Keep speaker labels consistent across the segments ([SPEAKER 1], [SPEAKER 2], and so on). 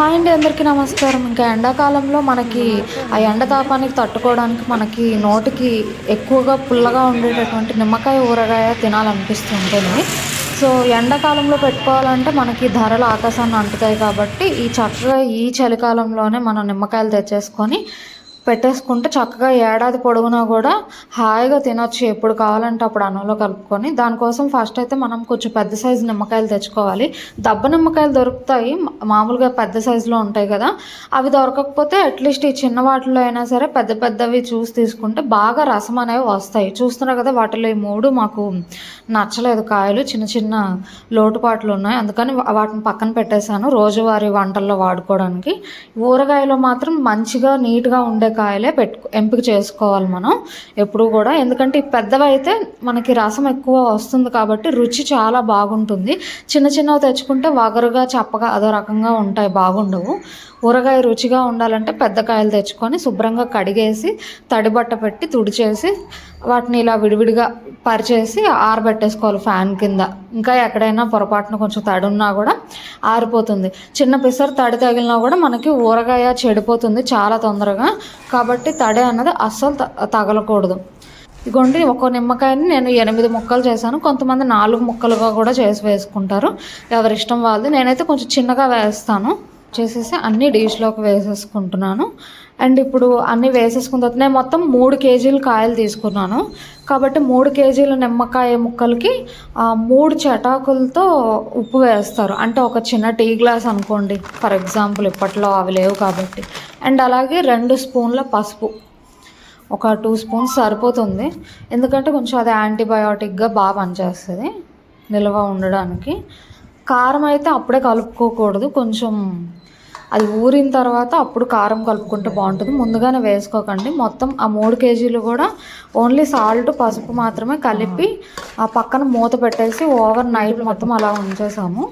[SPEAKER 1] Hi అండి అందరికీ నమస్కారం. ఇంకా ఎండాకాలంలో మనకి ఆ ఎండ తాపానికి తట్టుకోవడానికి మనకి నోటికి ఎక్కువగా పుల్లగా ఉండేటటువంటి నిమ్మకాయ ఊరగాయ తినాలనిపిస్తుంటుంది. సో ఎండాకాలంలో పెట్టుకోవాలంటే మనకి ధరలు ఆకాశాన్ని అంటుతాయి కాబట్టి ఈ చక్కగా ఈ చలికాలంలోనే మనం నిమ్మకాయలు తెచ్చేసుకొని పెట్టేసుకుంటే చక్కగా ఏడాది పొడవునా కూడా హాయిగా తినొచ్చు. ఎప్పుడు కావాలంటే అప్పుడు అన్నంలో కలుపుకొని దానికోసం ఫస్ట్ అయితే మనం కొంచెం పెద్ద సైజు నిమ్మకాయలు తెచ్చుకోవాలి. దబ్బ నిమ్మకాయలు దొరుకుతాయి. మామూలుగా పెద్ద సైజులో ఉంటాయి కదా. అవి దొరకకపోతే అట్లీస్ట్ ఈ చిన్న వాటిలో అయినా సరే పెద్ద పెద్దవి చూసి తీసుకుంటే బాగా రసం అనేవి వస్తాయి. చూస్తున్నారు కదా వాటిలో ఈ మూడు మాకు నచ్చలేదు. కాయలు చిన్న చిన్న లోటుపాట్లు ఉన్నాయి. అందుకని వాటిని పక్కన పెట్టేశాను. రోజువారీ వంటల్లో వాడుకోవడానికి. ఊరగాయలో మాత్రం మంచిగా నీట్గా ఉండే కాయలే పెట్టు ఎంపిక చేసుకోవాలి మనం ఎప్పుడు కూడా. ఎందుకంటే పెద్దవైతే పెద్దవి అయితే మనకి రసం ఎక్కువ వస్తుంది కాబట్టి రుచి చాలా బాగుంటుంది. చిన్న చిన్నవి తెచ్చుకుంటే వగరుగా చప్పగా అదో రకంగా ఉంటాయి బాగుండవు. ఊరగాయ రుచిగా ఉండాలంటే పెద్ద కాయలు తెచ్చుకొని శుభ్రంగా కడిగేసి తడిబట్ట పెట్టి తుడిచేసి వాటిని ఇలా విడివిడిగా పరిచేసి ఆరబెట్టేసుకోవాలి ఫ్యాన్ కింద. ఇంకా ఎక్కడైనా పొరపాటున కొంచెం తడి ఉన్నా కూడా ఆరిపోతుంది. చిన్న పిసరు తడి తగిలినా కూడా మనకి ఊరగాయ చెడిపోతుంది చాలా తొందరగా. కాబట్టి తడి అన్నది అస్సలు త- తగలకూడదు. ఇగోండి ఒక నిమ్మకాయని నేను ఎనిమిది ముక్కలు చేశాను. కొంతమంది నాలుగు ముక్కలుగా కూడా చేసి వేసుకుంటారు. ఎవరిష్టం వాళ్ళది. నేనైతే కొంచెం చిన్నగా వేస్తాను. చేసేసి అన్ని డిష్లోకి వేసేసుకుంటున్నాను. అండ్ ఇప్పుడు అన్నీ వేసేసుకున్న తర్వాత నేను మొత్తం మూడు కేజీలు కాయలు తీసుకున్నాను. కాబట్టి మూడు కేజీల నిమ్మకాయ ముక్కలకి మూడు చటాకులతో ఉప్పు వేస్తారు. అంటే ఒక చిన్న టీ గ్లాస్ అనుకోండి ఫర్ ఎగ్జాంపుల్ ఇప్పట్లో అవి లేవు కాబట్టి. అండ్ అలాగే రెండు స్పూన్ల పసుపు. ఒక టూ స్పూన్స్ సరిపోతుంది. ఎందుకంటే కొంచెం అది యాంటీబయాటిక్గా బాగా పనిచేస్తుంది నిల్వ ఉండడానికి. కారం అయితే అప్పుడే కలుపుకోకూడదు. కొంచెం అది ఊరిన తర్వాత అప్పుడు కారం కలుపుకుంటే బాగుంటుంది. ముందుగానే వేసుకోకండి. మొత్తం ఆ మూడు కేజీలు కూడా ఓన్లీ సాల్ట్ పసుపు మాత్రమే కలిపి ఆ పక్కన మూత పెట్టేసి ఓవర్ నైట్ మొత్తం అలా ఉంచేసాము.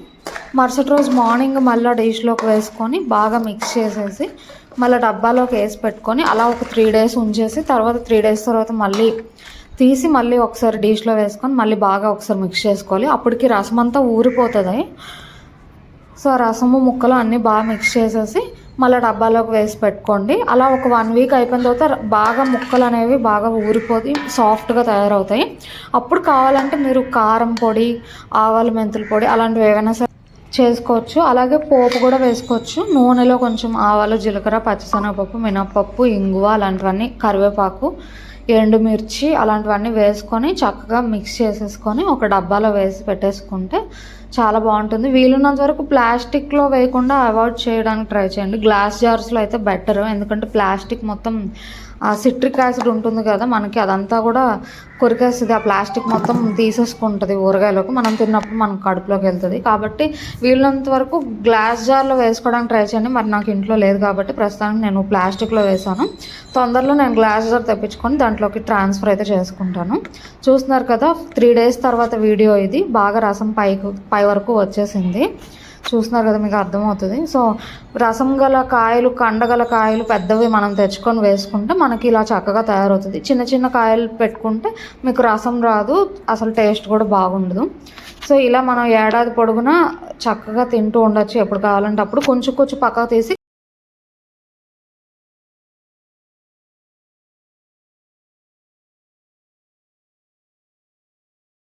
[SPEAKER 1] మరుసటి రోజు మార్నింగ్ మళ్ళీ డిష్లోకి వేసుకొని బాగా మిక్స్ చేసేసి మళ్ళీ డబ్బాలోకి వేసి పెట్టుకొని అలా ఒక త్రీ డేస్ ఉంచేసి తర్వాత త్రీ డేస్ తర్వాత మళ్ళీ తీసి మళ్ళీ ఒకసారి డిష్లో వేసుకొని మళ్ళీ బాగా ఒకసారి మిక్స్ చేసుకోవాలి. అప్పటికి రసం అంతా ఊరిపోతుంది. సో ఆ రసము ముక్కలు అన్నీ బాగా మిక్స్ చేసేసి మళ్ళీ డబ్బాలోకి వేసి పెట్టుకోండి. అలా ఒక వన్ వీక్ అయిపోయిన తర్వాత బాగా ముక్కలు అనేవి బాగా ఊరిపోయి సాఫ్ట్గా తయారవుతాయి. అప్పుడు కావాలంటే మీరు కారం పొడి ఆవాల మెంతుల పొడి అలాంటివి ఏవైనా సరే చేసుకోవచ్చు. అలాగే పోపు కూడా వేసుకోవచ్చు. నూనెలో కొంచెం ఆవాలు జీలకర్ర పచ్చిశనగపప్పు మినప్పప్పు ఇంగువ అలాంటివన్నీ కరివేపాకు ఎండుమిర్చి అలాంటివన్నీ వేసుకొని చక్కగా మిక్స్ చేసేసుకొని ఒక డబ్బాలో వేసి పెట్టేసుకుంటే చాలా బాగుంటుంది. వీలున్నంత వరకు ప్లాస్టిక్లో వేయకుండా అవాయిడ్ చేయడానికి ట్రై చేయండి. గ్లాస్ జార్స్లో అయితే బెటర్. ఎందుకంటే ప్లాస్టిక్ మొత్తం సిట్రిక్ యాసిడ్ ఉంటుంది కదా మనకి అదంతా కూడా కొరికేస్తుంది. ఆ ప్లాస్టిక్ మొత్తం తీసేసుకుంటుంది ఊరగాయలోకి. మనం తిన్నప్పుడు మనం కడుపులోకి వెళ్తుంది. కాబట్టి వీళ్ళంత వరకు గ్లాస్ జార్లో వేసుకోవడానికి ట్రై చేయండి. మరి నాకు ఇంట్లో లేదు కాబట్టి ప్రస్తుతానికి నేను ప్లాస్టిక్లో వేసాను తొందరలో నేను గ్లాస్ జార్ తెప్పించుకొని దాంట్లోకి ట్రాన్స్ఫర్ అయితే చేసుకుంటాను. చూస్తున్నారు కదా త్రీ డేస్ తర్వాత వీడియో ఇది. బాగా రసం పైకి పై వరకు వచ్చేసింది. చూస్తున్నారు కదా మీకు అర్థమవుతుంది. సో రసం గల కాయలు కండగల కాయలు పెద్దవి మనం తెచ్చుకొని వేసుకుంటే మనకి ఇలా చక్కగా తయారవుతుంది. చిన్న చిన్న కాయలు పెట్టుకుంటే మీకు రసం రాదు అసలు టేస్ట్ కూడా బాగుండదు. సో ఇలా మనం ఏడాది పొడుగునా చక్కగా తింటూ ఉండొచ్చు ఎప్పుడు కావాలంటే అప్పుడు. కొంచెం కొంచెం పక్కకు తీసి